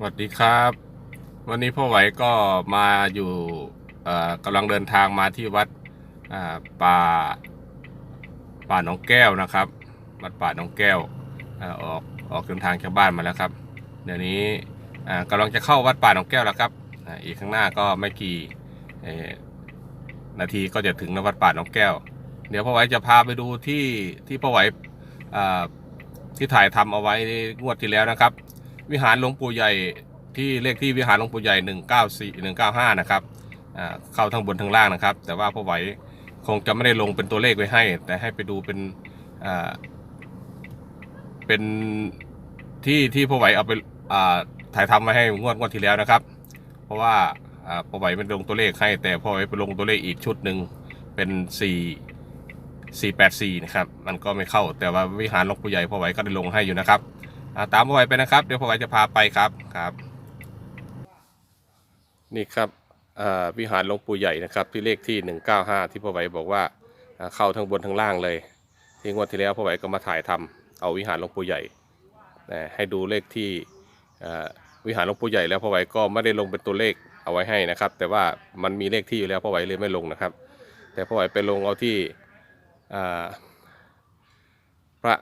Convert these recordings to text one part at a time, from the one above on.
สวัสดีครับ วันนี้พ่อไหวก็มาอยู่กำลังเดินทางมาที่วัดป่าป่าหนองแก้วนะครับ วัดป่าหนองแก้วออกออกเดินทางจากบ้านมาแล้วครับ เดี๋ยวนี้กำลังจะเข้าวัดป่าหนองแก้วแล้วครับอีกข้างหน้าก็ไม่กี่นาทีก็จะถึงวัดป่าหนองแก้ว เดี๋ยวพ่อไหวจะพาไปดูที่ที่พ่อไหวที่ถ่ายทำเอาไว้งวดที่แล้วนะครับ วิหารหลวงปู่ใหญ่ที่เลขที่วิหารหลวงปู่ใหญ่ 194 195 นะครับเข้าทั้งบนทั้งล่างนะครับ แต่ว่าพ่อไหวคงจะไม่ได้ลงเป็นตัวเลขไว้ให้ แต่ให้ไปดูเป็นเป็นที่ที่พ่อไหวเอาไปถ่ายทำมาให้งวดงวดที่แล้วนะครับ เพราะว่าอพ่อไหวไม่ลงตัวเลขให้ แต่พ่อไหวไปลงตัวเลขอีกชุดหนึ่งเป็น 4 484 นะครับ มันก็ไม่เข้าแต่ว่าวิหารหลวงปู่ใหญ่พ่อไหวก็ได้ลงให้อยู่นะครับ ตามพ่อไหวไปนะครับ เดี๋ยวพ่อไหวจะพาไปครับครับ นี่ครับวิหารหลวงปู่ใหญ่นะครับ ที่เลขที่ 195 ที่พ่อไหวบอกว่าเข้าทั้งบนทั้งล่างเลย ที่งวดที่แล้วพ่อไหวก็มาถ่ายทำเอาวิหารหลวงปู่ใหญ่ให้ดูเลขที่วิหารหลวงปู่ใหญ่แล้วพ่อไหวก็ไม่ได้ลงเป็นตัวเลขเอาไว้ให้นะครับ แต่ว่ามันมีเลขที่อยู่แล้วพ่อไหวเลยไม่ลงนะครับ แต่พ่อไหวไปลงเอาที่พระ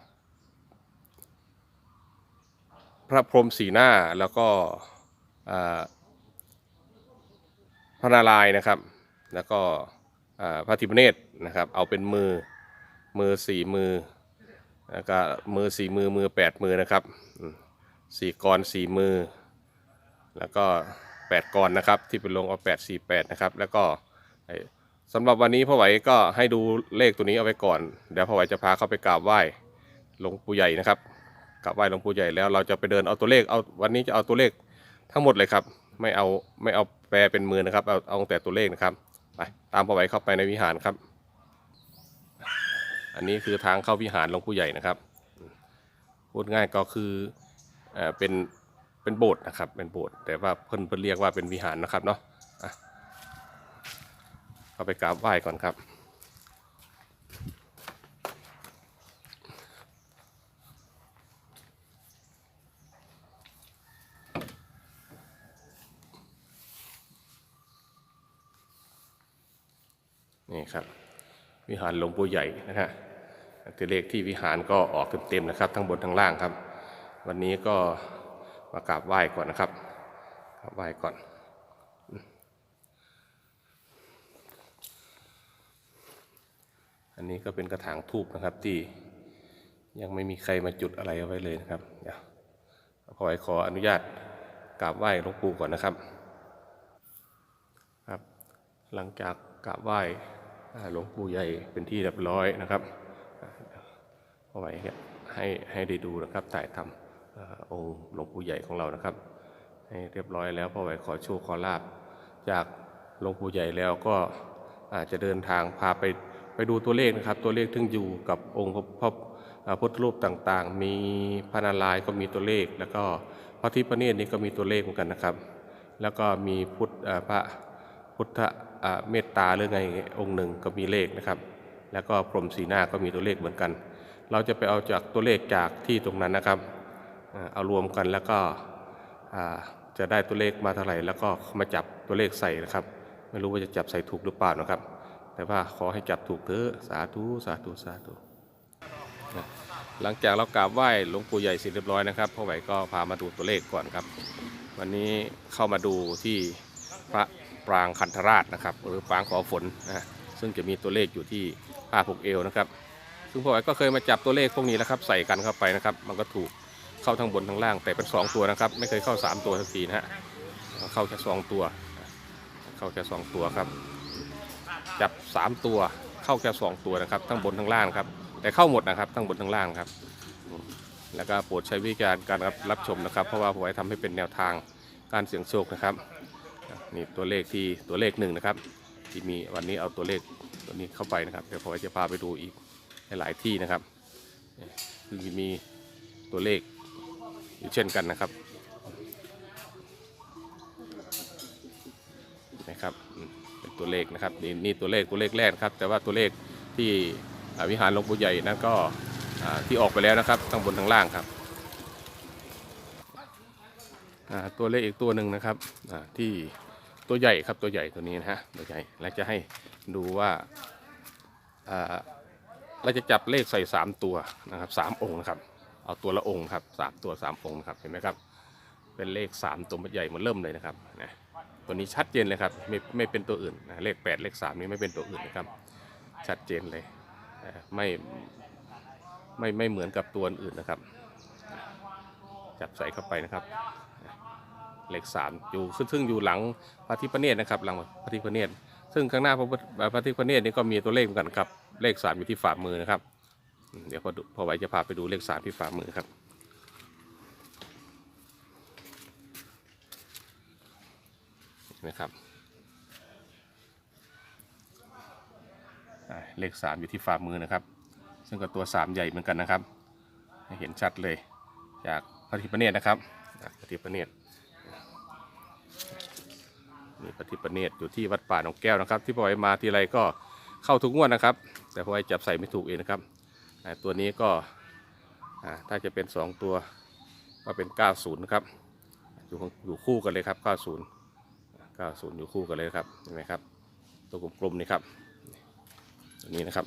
พระพรหมสีหน้าแล้วก็พระนารายณ์นะครับ แล้วก็พระทิพเนตรนะครับ เอาเป็นมือมือสี่มือแล้วก็มือสี่มือมือแปดมือนะครับสี่กรสี่มือ แล้วก็แปดกรนะครับ ที่เป็นลงเอาแปดสี่แปดนะครับ แล้วก็สำหรับวันนี้พ่อไหวก็ให้ดูเลขตัวนี้เอาไว้ก่อน เดี๋ยวพ่อไหวจะพาเข้าไปกราบไหว้หลวงปู่ใหญ่นะครับ กราบไหว้หลวงปู่ใหญ่แล้วเราจะไปเดินเอาตัวเลขเอาวันนี้จะเอาตัวเลขทั้งหมดเลยครับ ไม่เอาไม่เอาแปลเป็นมือนะครับเอาเอาแต่ตัวเลขนะครับไปตามพ่อไหวเข้าไปในวิหารครับ อันนี้คือทางเข้าวิหารหลวงปู่ใหญ่นะครับ พูดง่ายก็คือเอ่อเป็นเป็นโบสถ์นะครับเป็นโบสถ์แต่ว่าเพิ่นเพิ่นเรียกว่าเป็นวิหารนะครับเนาะอะเข้าไปกราบไหว้ก่อนครับ นี่ครับ วิหารหลวงปู่ใหญ่นะฮะตัวเลขที่วิหารก็ออกเต็มๆนะครับ ทั้งบนทั้งล่างครับ วันนี้ก็มากราบไหว้ก่อนนะครับกราบไหว้ก่อนอันนี้ก็เป็นกระถางทูบนะครับที่ยังไม่มีใครมาจุดอะไรเอาไว้เลยนะครับเดี๋ยวขอให้ขออนุญาตกราบไหว้หลวงปู่ก่อนนะครับ ครับ หลังจาก กราบไหว้หลวงปู่ใหญ่เป็นที่เรียบร้อยนะครับเอาไว้ให้ให้ได้ดูนะครับถ่ายทำองค์หลวงปู่ใหญ่ของเรานะครับ ให้เรียบร้อยแล้วพ่อไหวขอโชคขอลาบจากหลวงปู่ใหญ่แล้วก็อาจจะเดินทางพาไปไปดูตัวเลขนะครับ ตัวเลขทึ่งอยู่กับองค์พระพุทธรูปต่างๆ มีพระนารายณ์ก็มีตัวเลข แล้วก็พระทิพเนตรนี่ก็มีตัวเลขเหมือนกันนะครับ แล้วก็มีพุทธพระพุทธ เมตตาหรือไงองค์หนึ่งก็มีเลขนะครับ แล้วก็พรหมสีหน้าก็มีตัวเลขเหมือนกัน เราจะไปเอาจากตัวเลขจากที่ตรงนั้นนะครับเอารวมกันแล้วก็จะได้ตัวเลขมาเท่าไหร่ แล้วก็มาจับตัวเลขใส่นะครับ ไม่รู้ว่าจะจับใส่ถูกหรือเปล่านะครับ แต่ว่าขอให้จับถูกเถอะสาธุสาธุสาธุหลังจากเรากราบไหว้หลวงปู่ใหญ่เสร็จเรียบร้อยนะครับพ่อไหวก็พามาดูตัวเลขก่อนครับ วันนี้เข้ามาดูที่พระ ปรางคันธราชนะครับ หรือปรางขอฝนนะฮะซึ่งจะมีตัวเลขอยู่ที่ผ้าผูกเอวนะครับซึ่งพ่อไอ้ก็เคยมาจับตัวเลขพวกนี้แล้วครับใส่กันเข้าไปนะครับ มันก็ถูกเข้าทั้งบนทั้งล่าง แต่เป็น 2 ตัวนะครับ ไม่เคยเข้า 3 ตัวสักทีนะฮะเข้าแค่สองตัว เข้าแค่สองตัวครับ จับ 3 ตัวเข้าแค่สองตัวนะครับทั้งบนทั้งล่างครับแต่เข้าหมดนะครับทั้งบนทั้งล่างครับ แล้วก็โปรดใช้วิจารณ์การรับรับชมนะครับ เพราะว่าผมไว้ทำให้เป็นแนวทางการเสี่ยงโชคนะครับ นี่ตัวเลขที่ตัวเลขหนึ่งนะครับ ที่มีวันนี้เอาตัวเลขตัวนี้เข้าไปนะครับ เดี๋ยวผมจะพาไปดูอีกหลายที่นะครับซึ่งมีตัวเลขอยู่เช่นกันนะครับนะครับเป็นตัวเลขนะครับนี่นี่ตัวเลขตัวเลขแรกครับ แต่ว่าตัวเลขที่วิหารหลวงปู่ใหญ่นั้นก็ที่ออกไปแล้วนะครับทั้งบนทั้งล่างครับตัวเลขอีกตัวหนึ่งนะครับที่ ตัวใหญ่ครับตัวใหญ่ตัวนี้นะฮะตัวใหญ่แล้วจะให้ดูว่าเราจะจับเลขใส่สามตัวนะครับสามองค์นะครับ เอาตัวละองค์ครับสามตัวสามองค์นะครับเห็นไหมครับ เป็นเลขสามตัวใหญ่เหมือนเริ่มเลยนะครับนะตัวนี้ชัดเจนเลยครับไม่ไม่เป็นตัวอื่นนะเลขแปดเลขสามนี้ไม่เป็นตัวอื่นนะครับ ชัดเจนเลยไม่ไม่ไม่เหมือนกับตัวอื่นนะครับ จับใส่เข้าไปนะครับ เลขสามอยู่ซึ่งซึ่งอยู่หลังพระทิพเนตรนะครับหลังพระทิพเนตรซึ่งข้างหน้าพระพระทิพเนตรนี่ก็มีตัวเลขเหมือนกันครับเลขสามอยู่ที่ฝ่ามือนะครับ เดี๋ยวพอพอไว้จะพาไปดูเลขสามที่ฝ่ามือครับนะครับเลขสามอยู่ที่ฝ่ามือนะครับ ซึ่งก็ตัวสามใหญ่เหมือนกันนะครับ เห็นชัดเลยจากพระทิพเนตรนะครับพระทิพเนตร นี่พระทิพเนตอยู่ที่วัดป่าหนองแก้วนะครับ ที่พ่อไว้มาทีไรก็เข้าทุกงวดนะครับ แต่พ่อไว้จับใส่ไม่ถูกเองนะครับตัวนี้ก็ถ้าจะเป็น 2 ตัวก็เป็น 90นะครับอยู่องอยู่คู่กันเลยครับ 90 90 อยู่คู่กันเลยครับเห็นไหมครับ ตัวกลมๆนี่ครับตัวนี้นะครับ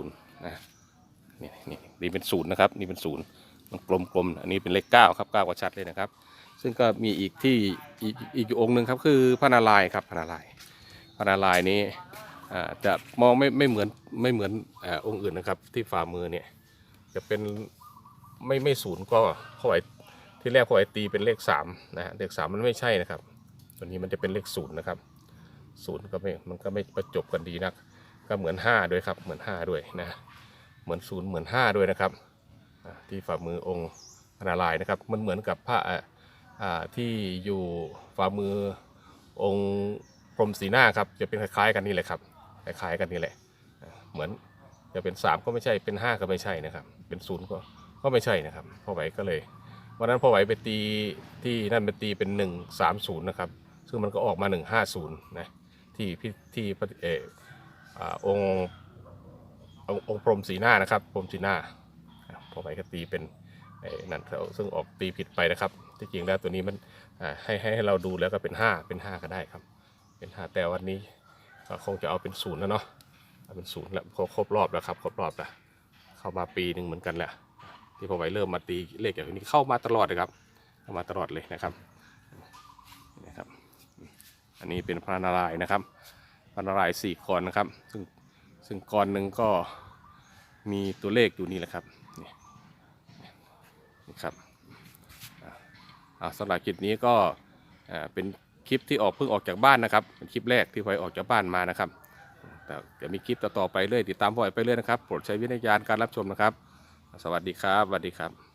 90นะนี่นี่นี่เป็นศูนย์นะครับ นี่เป็นศูนย์ มันกลมๆอันนี้เป็นเลขเก้าครับเก้าก็ชัดเลยนะครับ ซึ่งก็มีอีกที่อีกอีกองค์หนึ่งครับคือพระนารายณ์ครับพระนารายณ์พระนารายณ์นี้จะมองไม่ไม่เหมือนไม่เหมือนอองค์อื่นนะครับ ที่ฝ่ามือเนี่ยจะเป็นไม่ไม่ศูนย์ก็เข้าไว้ที่แรกเข้าไว้ตีเป็นเลขสามนะฮะเลขสามมันไม่ใช่นะครับ ตัวนี้มันจะเป็นเลขศูนย์นะครับศูนย์ก็ไม่มันก็ไม่ประจบกันดีนัก ก็เหมือนห้าด้วยครับเหมือนห้าด้วยนะเหมือนศูนย์เหมือนห้าด้วยนะครับ ที่ฝ่ามือองค์พระนารายณ์นะครับ มันเหมือนกับพระอ่าที่อยู่ฝ่ามือองค์พรหมสีหน้าครับจะเป็นคล้าย ๆ กันนี่แหละครับคล้ายๆกันนี่แหละเหมือนจะเป็นสามก็ไม่ใช่เป็นห้าก็ไม่ใช่นะครับ เป็นศูนย์ก็ก็ไม่ใช่นะครับพ่อไหวก็เลยวันนั้นพ่อไหวไปตีที่นั่นไปตีเป็นหนึ่งสามศูนย์นะครับซึ่งมันก็ออกมาหนึ่งห้าศูนย์นะที่พิที่พระเออองค์องค์องค์พรหมสีหน้านะครับพรหมสีหน้า อะพอไปก็ตีเป็นนั่นเขาซึ่งออกตีผิดไปนะครับ ที่จริงแล้วตัวนี้มันให้ให้เราดูแล้วก็เป็น 5 เป็น 5 ก็ได้ครับ เป็น 5 แต่วันนี้ก็คงจะเอาเป็นศูนย์แล้วเนาะเอาเป็นศูนย์แล้วครบรอบแล้วครับ ครบรอบแล้วเข้ามาปีหนึ่งเหมือนกันแหละที่พอไว้เริ่มมาตีเลขอย่างนี้เข้ามาตลอดเลยครับเข้ามาตลอดเลยนะครับนะครับ อันนี้เป็นพระนารายณ์นะครับพระนารายณ์สี่กรนะครับ ซึ่งซึ่งกรหนึ่งก็มีตัวเลขอยู่นี่แหละครับ นะครับอ่าสำหรับคลิปนี้ก็อ่าเป็นคลิปที่ออกเพิ่งออกจากบ้านนะครับเป็นคลิปแรกที่พลอยออกจากบ้านมานะครับแต่จะมีคลิปต่อๆไปเรื่อยติดตามพลอยไปเรื่อยนะครับโปรดใช้วิจารณญาณการรับชมนะครับ สวัสดีครับสวัสดีครับ